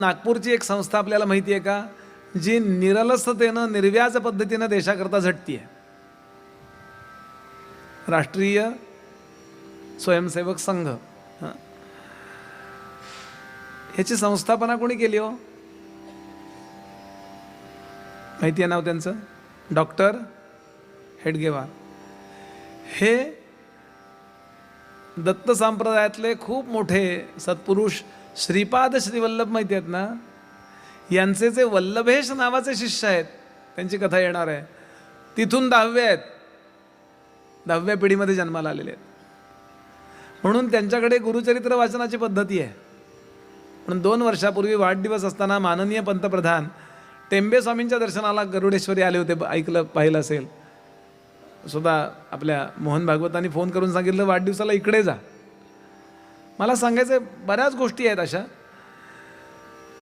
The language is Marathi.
नागपूरची एक संस्था आपल्याला माहिती आहे का जी निरलसतेनं निर्व्याज पद्धतीनं देशाकरता झटती आहे राष्ट्रीय स्वयंसेवक संघ. ह्याची संस्थापना कोणी केली हो? माहिती आहे नाव त्यांचं? डॉक्टर हेडगेवार. हे दत्त संप्रदायातले खूप मोठे सत्पुरुष श्रीपाद श्रीवल्लभ माहिती आहेत ना? यांचे जे वल्लभेश नावाचे शिष्य आहेत त्यांची कथा येणार आहे. तिथून दहावे आहेत. दहाव्या पिढीमध्ये जन्माला आलेले आहेत. म्हणून त्यांच्याकडे गुरुचरित्र वाचनाची पद्धती आहे. म्हणून दोन वर्षापूर्वी वाढदिवस असताना माननीय पंतप्रधान टेंबे स्वामींच्या दर्शनाला गरुडेश्वरी आले होते ऐकलं पाहिलं असेल. सुद्धा आपल्या मोहन भागवतांनी फोन करून सांगितलं वाढदिवसाला इकडे जा. मला सांगायचं बऱ्याच गोष्टी आहेत अशा.